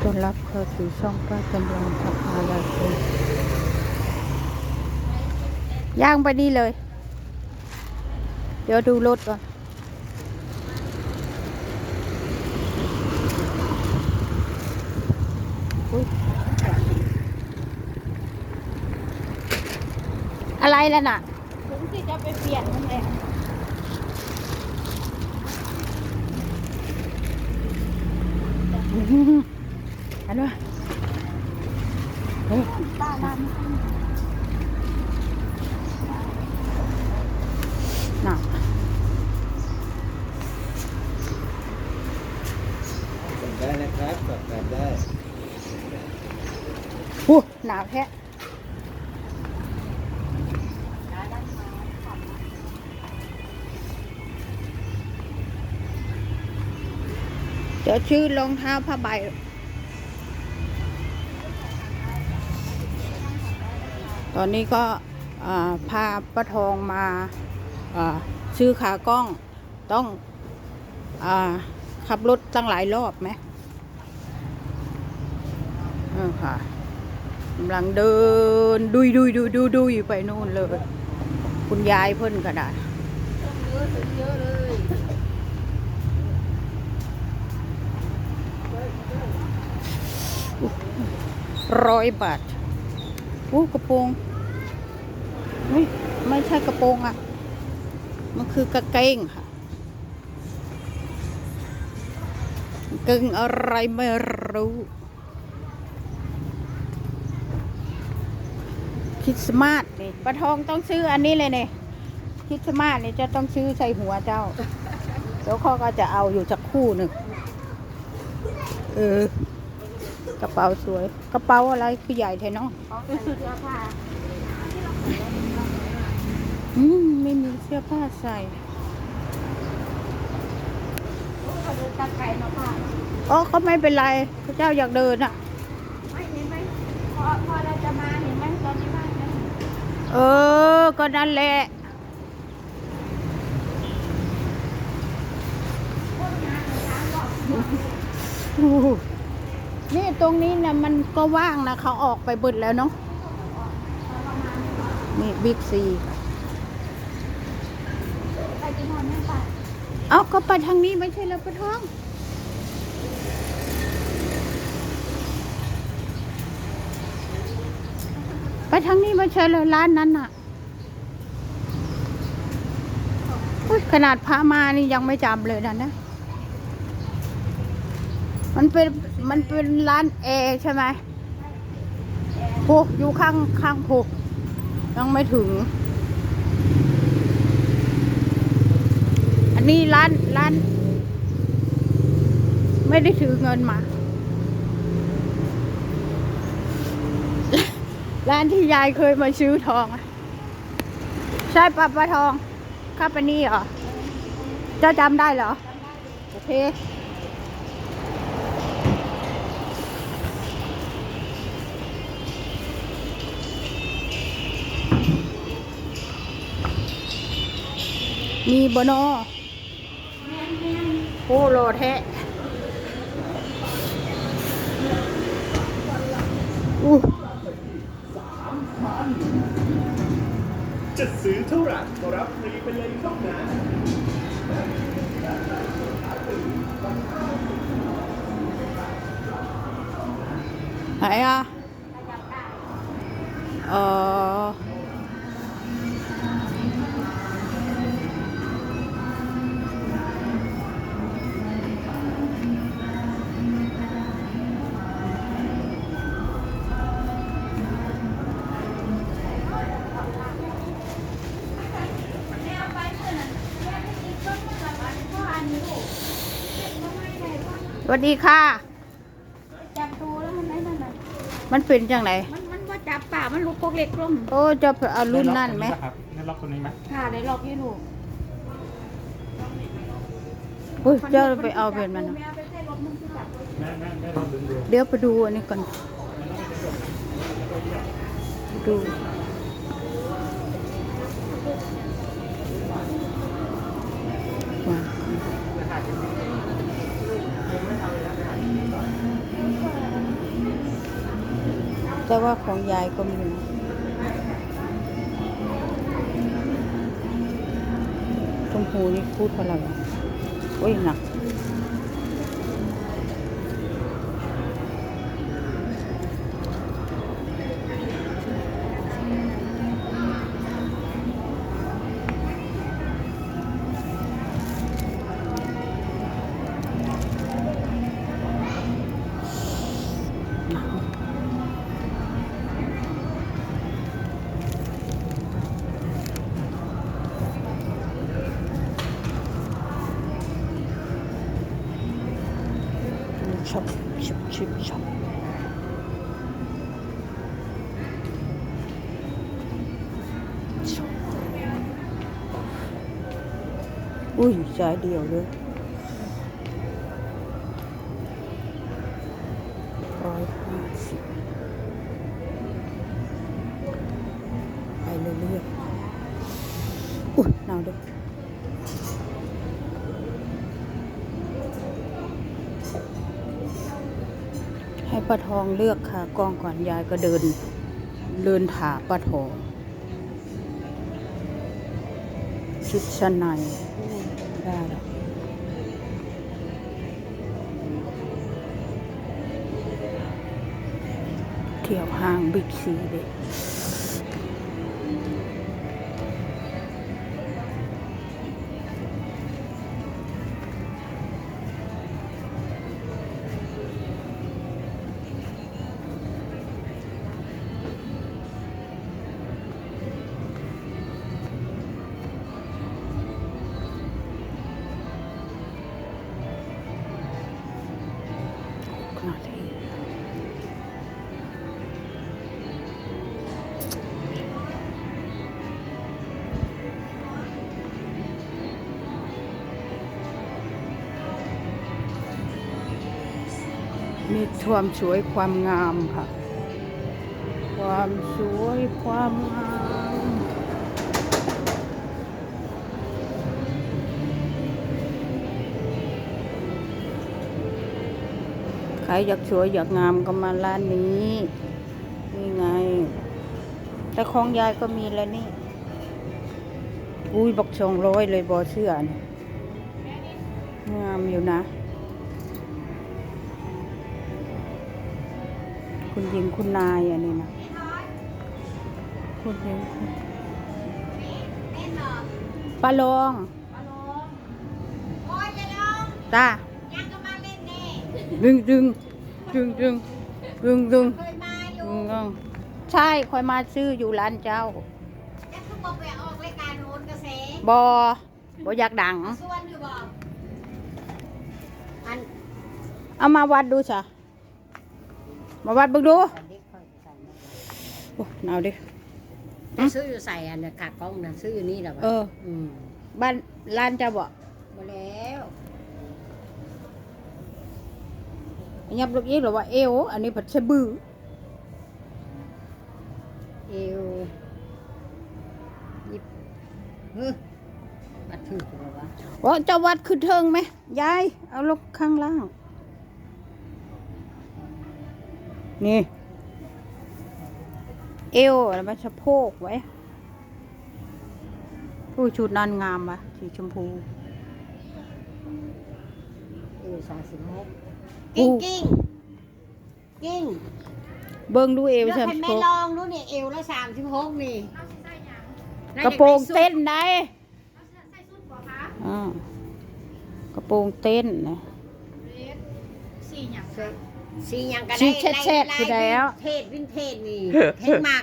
ต้อนรับเข้าสู่ช่องป้าจำลองพัฒนาลาชนย่างไปนี่เลย เดี๋ยวดูรถก่อนอุ๊ยอะไรล่ะน่ะถึงที่จะไปเปลี่ยนนั่นแหละอั นนู้นเฮ้ตาลานน่ะสั่งได้นะครับสั่งการได้โอ้หนาวแท้เดี๋ยวชื่อรองเท้าผ้าใบ ตอนนี้ก็พาป้าทองมาซื้อขากล้องต้องอขับรถตั้งหลายรอบไหมค่ะกำลังเดินดุยดุยดุยดุยดุยไปนู่นเลย คุณยายเพิ่นก็ได้เยอะเยอะเลยร้อยบาทอู้กระโปรง ฮ้ยไม่ใช่กระโปรงอะ มันคือกระเกงค่ะกึ่งอะไรไม่รู้คริสต์มาสนี่ปลาทองต้องซื้ออันนี้เลยเนี่ยคริสต์มาสนี่จะต้องซื้อใส่หัวเจ้าเดี๋ยวเขาก็จะเอาอยู่สักคู่หนึ่งเออกระเป๋าสวย กระเป๋าอะไรคือใหญ่แท้เนาะ อผ้าอืมไม่มีเสื้อผ้าใส่เขาเดินตามไก่มาผ้าอ๋อเขาไม่เป็นไรพระเจ้าอยากเดินอะ ไม่เห็นไหมพอพอเราจะมาเห็นไหมตอนนี้บ้านนั้นเออ ก็นั่นแหละโอ้โหนี่ตรงนี้นะมันก็ว่างนะเขาออกไปเบิดแล้วเนาะ นี่บิ๊กซีไปกินนอนไม่ไปเอาก็ไปทางนี้ไม่ใช่แล้วปะท้องไปทางนี้ไม่ใช่เลยร้านนั้นน่ะขนาดพระมานี่ยังไม่จำเลยนะนะ มันเป็นมันเป็นร้านแอร์ใช่ไหมโอ้อยู่ข้างข้างผูก ยังไม่ถึง อันนี้ร้านร้าน ไม่ได้ถือเงินมา ร้านที่ยายเคยมาซื้อทองใช่ปะปะทองข้าไปนี่เหรอเจ้าจำได้เหรอ โอเค มีบนอโอ้โลแท้อู้จะซื้อเท่าไหร่ก็รับฟรีไปเลยครับนะไหนอะเออ สวัสดีค่ะ จับตัวแล้วมันได้นั่นน่ะมันเป็นจังไหนมันมันว่าจับป่ามันลูกพกเล็กลงโอ้จะเอารุ่นนั่นไหมครับนั่นล็อกตัวนี้ไหมค่ะได้หลอกยี่ลูกอุ้ยเจ้าไปเอาเป็นมันแม่อะไปใส่รถมึงที่จับแม่แม่แม่ลองดึงดูเดี๋ยวไปดูอันนี้ก่อน ดูวา แต่ว่าของยายก็มีนะชมพูนี่พูดเท่าไรวะโอ้ยหนัก ช็อปชิปช็อปช็อปอุ้ ไปเรื่อยๆอุ้ยหนาวเด้อให้ปลาทองเลือกค่ะกองก่อนยายก็เดิน เดินถาปลาทองชุดชั้นในได้แล้วเที่ยวห้างบิ๊กซีเลย มีความสวยความงามค่ะ ความสวยความงามใครอยากสวยอยากงามก็มาร้านนี้นี่ไง แต่ของยายก็มีแล้วนี่ อุ้ยบอกสองร้อยเลยบอเสื้อนงามอยู่นะ คุณหญิงคุณนายอันนี้นะคุณหญิงคุณเล่นเหรอปลาลองปลาโลมโอ้ยจะลองจ้ายังก็มาเล่นแน่ดึงดึงดึงดึงดึงดึงเคยมาอยู่ดึงดึงใช่คอยมาซื้ออยู่ร้านเจ้าแล้วคือบอกไปออกรายการโหนกระแสบอบออยากดังส่วนอยู่บอกอันเอามาวัดดูจ้ะ มาวัดเบิ่งดูโอ้หนาวดิแต่ซื้ออยู่ใส่อันเนี่ยกากกล้องนะซื้ออยู่นี่แหละวะเออ อืมบ้านร้านเจ้าบ่มาแล้วยับลูกอีกหรือว่าเอว อันนี้ผัดสะบือเอวยิบเฮ้ยบัดถือกูวะว่าเจ้าวัดคือเทิงไหมยาย เอาลงข้างล่าง นี่ เอวแล้วมันสะโพกไว้ผู้ชุดนั้นงามวะสีชมพูเอวสามสิบหกอู้กิ้งกิ้งกิ้งเบิ่งดูเอวเดี๋ยวสะให้โพแม่กลองดูนี่เอวละสามสิบหกนี่กระโปรงเต้นได้อ่ากระโปรงเต้นนะสี่อย่าง สีหยังก็สีได้แชดๆคือแล้วเทศวินเทศนี่เทศมาก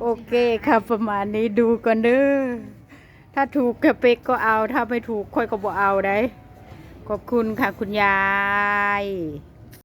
โอเคค่ะประมาณนี้ดูกันเด้อถ้าถูกกระเปกก็เอา ถ้าไม่ถูกค่อยก็บ่เอาได้ ขอบคุณค่ะคุณยาย